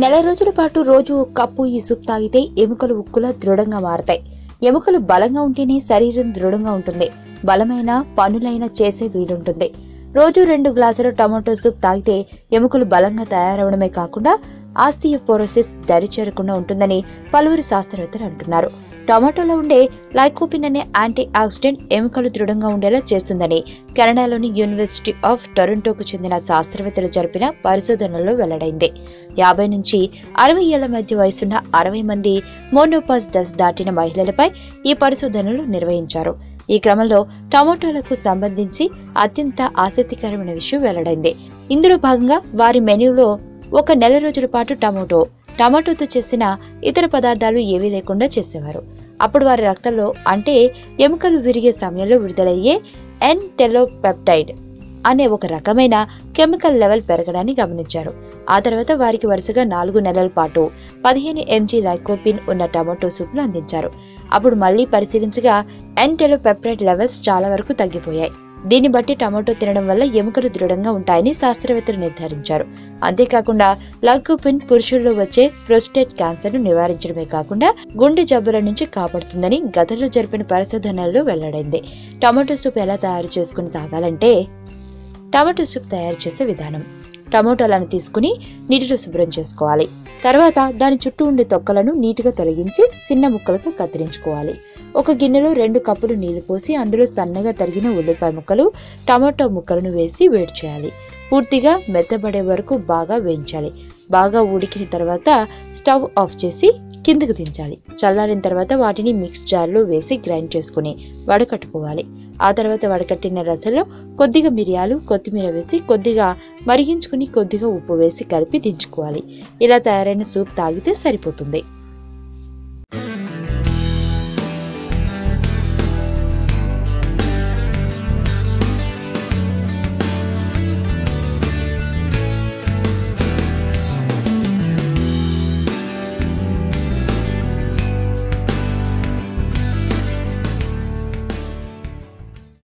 నెల రోజుల పాటు రోజు కప్పు ఈ సూప్ తాగితే ఎముకలు ఉక్కులా దృఢంగా మారతాయి. ఎముకలు బలంగా ఉంటేనే శరీరం దృఢంగా ఉంటుంది. బలమైన పనులైన చేసే వీలుంటుంది. రోజు రెండు గ్లాసుల టమాటో సూప్ తాగితే ఎముకలు బలంగా తయారవడమే కాకుండా ఆస్టియోపోరోసిస్ దరి చేరకుండా ఉంటుందని పలువురు శాస్త్రవేత్తలు అంటున్నారు. టమాటోలో ఉండే లైకోపిన్ అనే యాంటీ ఆక్సిడెంట్ ఎముకలు దృఢంగా ఉండేలా చేస్తుందని కెనడాలోని యూనివర్సిటీ ఆఫ్ టొరంటోకు చెందిన శాస్త్రవేత్తలు జరిపిన పరిశోధనలో వెల్లడైంది. యాభై నుంచి అరవై ఏళ్ళ మధ్య వయసున్న అరవై మంది మోనోపాస్ దశ దాటిన మహిళలపై ఈ పరిశోధనలు నిర్వహించారు. ఈ క్రమంలో టమోటాలకు సంబంధించి అత్యంత ఆసక్తికరమైన విషయం వెల్లడైంది. ఇందులో భాగంగా వారి మెనూలో ఒక నెల రోజుల పాటు టమోటో టమాటోతో చేసిన ఇతర పదార్థాలు ఏవీ లేకుండా చేసేవారు. అప్పుడు వారి రక్తంలో అంటే ఎముకలు విరిగే సమయంలో విడుదలయ్యే ఎన్ టెలోపెప్టైడ్ అనే ఒక రకమైన కెమికల్ లెవెల్ పెరగడాన్ని గమనించారు. ఆ తర్వాత వారికి వరుసగా నాలుగు నెలల పాటు పదిహేను ఎంజీ లైకోపిన్ ఉన్న టమాటో సూప్ను అందించారు. అప్పుడు మళ్ళీ పరిశీలించగా ఎంటెలో టెలోపెప్టైడ్ లెవెల్స్ చాలా వరకు తగ్గిపోయాయి. దీన్ని బట్టి టమాటో తినడం వల్ల ఎముకలు దృఢంగా ఉంటాయని శాస్త్రవేత్తలు నిర్ధారించారు. అంతేకాకుండా లైకోపిన్ పురుషుల్లో వచ్చే ప్రోస్టేట్ క్యాన్సర్ను నివారించడమే కాకుండా గుండె జబ్బుల నుంచి కాపాడుతుందని గతంలో జరిపిన పరిశోధనల్లో వెల్లడైంది. టమాటో సూప్ ఎలా తయారు చేసుకుని తాగాలంటే టమాటో సూప్ తయారు చేసే విధానం. టమోటాలను తీసుకుని నీటిలో శుభ్రం చేసుకోవాలి. తర్వాత దాని చుట్టూ ఉండే తొక్కలను నీటిగా తొలగించి చిన్న ముక్కలుగా కత్తిరించుకోవాలి. ఒక గిన్నెలో రెండు కప్పులు నీళ్ళు పోసి అందులో సన్నగా తరిగిన ఉల్లిపాయ ముక్కలు టమాటో ముక్కలను వేసి వేడి చేయాలి. పూర్తిగా మెత్తబడే వరకు బాగా వేయించాలి. బాగా ఉడికిన తర్వాత స్టవ్ ఆఫ్ చేసి కిందకు దించాలి. చల్లారిన తర్వాత వాటిని మిక్స్ జార్లో వేసి గ్రైండ్ చేసుకుని వడకట్టుకోవాలి. ఆ తర్వాత వడకట్టిన రసంలో కొద్దిగా మిరియాలు కొత్తిమీర వేసి కొద్దిగా మరిగించుకుని కొద్దిగా ఉప్పు వేసి కలిపి దించుకోవాలి. ఇలా తయారైన సూప్ తాగితే సరిపోతుంది.